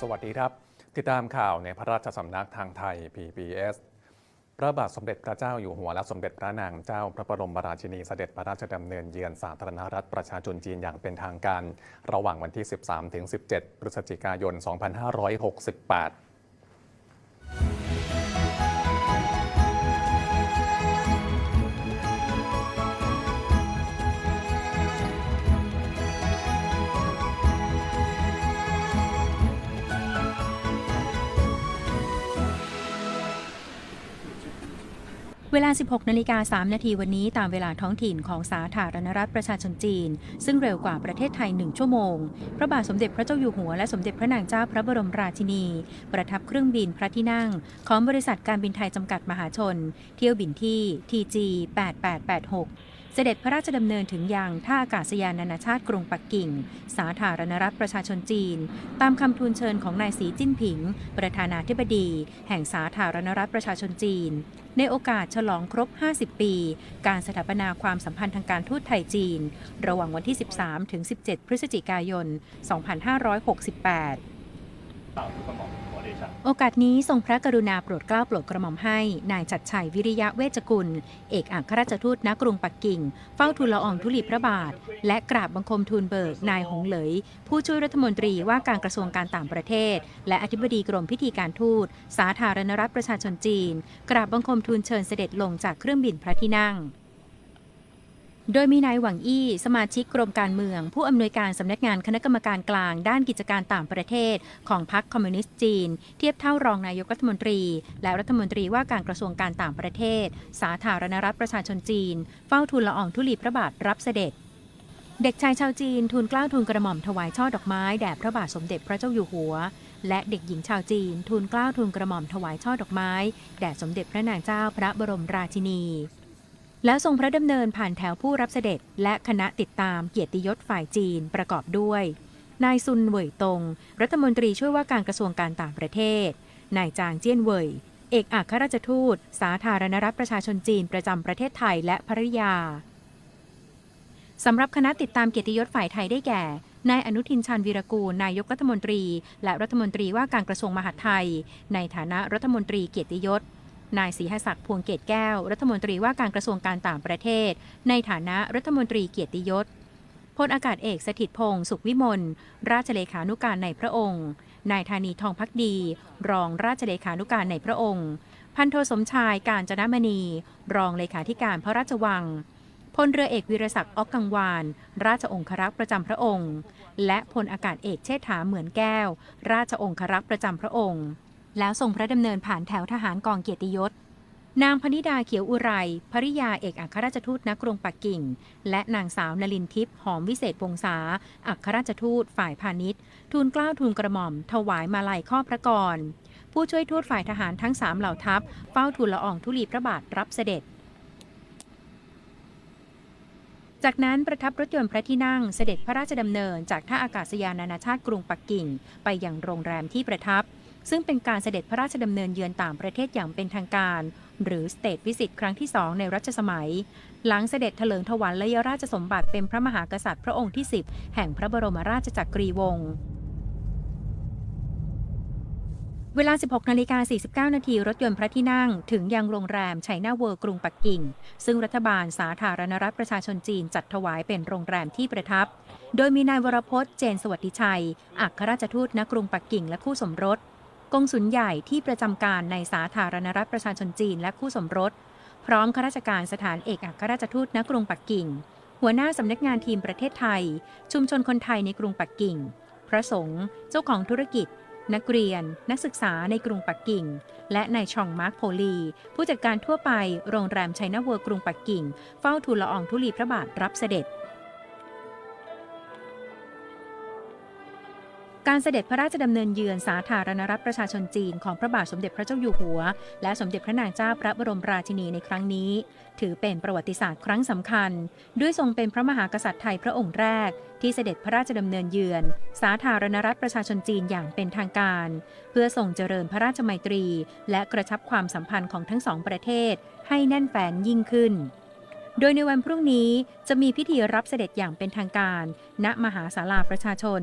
สวัสดีครับ ติดตามข่าวในพระราชสำนักทางไทย PBS พระบาทสมเด็จพระเจ้าอยู่หัวและสมเด็จพระนางเจ้าพระบรมราชินีเสด็จพระราชดำเนินเยือนสาธารณรัฐประชาชนจีนอย่างเป็นทางการ ระหว่างวันที่ 13-17 พฤศจิกายน 2568 เวลา 16 นาฬิกา 3 นาทีวันนี้ตามเวลาท้องถิ่นของสาธารณรัฐประชาชนจีน ซึ่งเร็วกว่าประเทศไทย 1 ชั่วโมง พระบาทสมเด็จพระเจ้าอยู่หัวและสมเด็จพระนางเจ้าพระบรมราชินี ประทับเครื่องบินพระที่นั่ง ของบริษัทการบินไทยจำกัดมหาชน เที่ยวบินที่ TG 8886 เสด็จพระราชดำเนินถึงยังท่าอากาศยานนานาชาติกรุงปักกิ่ง สาธารณรัฐประชาชนจีน ตามคำทูลเชิญของนายสีจิ้นผิง ประธานาธิบดี แห่งสาธารณรัฐประชาชนจีน ในโอกาสฉลองครบ 50 ปี การสถาปนาความสัมพันธ์ทางการทูตไทยจีน ระหว่างวันที่ 13 ถึง 17 พฤศจิกายน 2568 โอกาสนี้ทรงพระกรุณาโปรดเกล้าโปรดกระหม่อมให้ นายจัดชัยวิริยะเวชกุล เอกอัครราชทูตณกรุงปักกิ่ง เฝ้าทูลละอองธุลีพระบาท และกราบบังคมทูลเบิก นายหงเหลย ผู้ช่วยรัฐมนตรีว่าการกระทรวงการต่างประเทศ และอธิบดีกรมพิธีการทูต สาธารณรัฐประชาชนจีน กราบบังคมทูลเชิญเสด็จลงจากเครื่องบินพระที่นั่ง โดยมีนายหวังอี้ สมาชิกกรมการเมือง ผู้อำนวยการสำนักงานคณะกรรมการกลาง ด้านกิจการต่างประเทศ ของพรรคคอมมิวนิสต์จีน เทียบเท่ารองนายกรัฐมนตรี และรัฐมนตรีว่าการกระทรวงการต่างประเทศ สาธารณรัฐประชาชนจีน เฝ้าทูลละอองธุลีพระบาทรับเสด็จ เด็กชายชาวจีนทูลเกล้าทูลกระหม่อมถวายช่อดอกไม้แด่พระบาทสมเด็จพระเจ้าอยู่หัว และเด็กหญิงชาวจีนทูลเกล้าทูลกระหม่อมถวายช่อดอกไม้แด่สมเด็จพระนางเจ้าพระบรมราชินี แล้วทรงพระดำเนินผ่านแถวผู้รับเสด็จ และคณะติดตามเกียรติยศฝ่ายจีนประกอบด้วย นายซุนเหวยตง รัฐมนตรีช่วยว่าการกระทรวงการต่างประเทศ นายจางเจี้ยนเหวยเอกอัครราชทูต สาธารณรัฐประชาชนจีนประจำประเทศไทยและภริยาสำหรับคณะติดตามเกียรติยศฝ่ายไทยได้แก่นายอนุทินชาญวีรกูล นายกรัฐมนตรี และรัฐมนตรีว่าการกระทรวงมหาดไทย ในฐานะรัฐมนตรีเกียรติยศ นายศรีหศักดิ์พวงเกตแก้ว รัฐมนตรีว่าการกระทรวงการต่างประเทศ ในฐานะรัฐมนตรีเกียรติยศพลอากาศเอกสถิตพงศ์สุขวิมลราชเลขานุการในพระองค์ นายธานีทองพักดี รองราชเลขานุการในพระองค์ พันโทสมชายการจนมณี รองเลขาธิการพระราชวังพลเรือเอกวิรศักดิ์ออกกังวาน ราชองครักษ์ประจำพระองค์ และพลอากาศเอกเชษฐาเหมือนแก้ว ราชองครักษ์ประจำพระองค์ แล้วทรงพระดำเนินผ่านแถวทหารกองเกียรติยศ นางพนิดาเขียวอุไรภริยาเอกอัครราชทูตณกรุงปักกิ่ง และนางสาวนลินทิพย์หอมวิเศษวงศาอัครราชทูตฝ่ายพาณิชย์ ทูลเกล้าทูลกระหม่อม ถวายมาลัยข้อพระกร ผู้ช่วยทูตฝ่ายทหารทั้งสามเหล่าทัพ เฝ้าทูลละอองธุลีพระบาทรับเสด็จจากนั้นประทับรถยนต์พระที่นั่งเสด็จพระราชดำเนินจากท่าอากาศยานนานาชาติกรุงปักกิ่ง ไปยังโรงแรมที่ประทับ ซึ่งเป็นการเสด็จพระราชดำเนินเยือนต่างประเทศอย่างเป็นทางการ หรือสเตทวิสิตครั้งที่สองในรัชสมัย หลังเสด็จเถลิงถวัละยราชสมบัติเป็นพระมหากษัตริย์พระองค์ที่ 10 แห่งพระบรมราชจักรีวงศ์เวลา 16นาฬิกา49 นาทีรถยนต์พระที่นั่ง ถึงยังโรงแรมไชน่าเวิร์กรุงปักกิ่ง ซึ่งรัฐบาลสาธารณรัฐประชาชนจีนจัดถวายเป็นโรงแรมที่ประทับ โดยมีนายวรพจน์เจนสวัสดิชัย อัครราชทูตณกรุงปักกิ่งและคู่สมรส กงสุลใหญ่ที่ประจำการในสาธารณรัฐประชาชนจีนและคู่สมรส พร้อมข้าราชการสถานเอกอัครราชทูตณกรุงปักกิ่ง หัวหน้าสำนักงานทีมประเทศไทย ชุมชนคนไทยในกรุงปักกิ่ง พระสงฆ์เจ้าของธุรกิจ นักเรียน นักศึกษาในกรุงปักกิ่ง และนายชองมาร์คโพลี ผู้จัดการทั่วไปโรงแรมไชน่าเวิร์กรุงปักกิ่ง เฝ้าทูลละอองธุลีพระบาทรับเสด็จ การเสด็จพระราชดำเนินเยือนสาธารณรัฐประชาชนจีนของพระบาทสมเด็จพระเจ้าอยู่หัว และสมเด็จพระนางเจ้าพระบรมราชินีในครั้งนี้ ถือเป็นประวัติศาสตร์ครั้งสำคัญ ด้วยทรงเป็นพระมหากษัตริย์ไทยพระองค์แรก ที่เสด็จพระราชดำเนินเยือน สาธารณรัฐประชาชนจีนอย่างเป็นทางการ เพื่อส่งเจริญพระราชมัยตรี และกระชับความสัมพันธ์ของทั้งสองประเทศ ให้แน่นแฟนยิ่งขึ้นโดยในวันพรุ่งนี้จะมีพิธีรับเสด็จอย่างเป็นทางการ ณ มหาศาลาประชาชน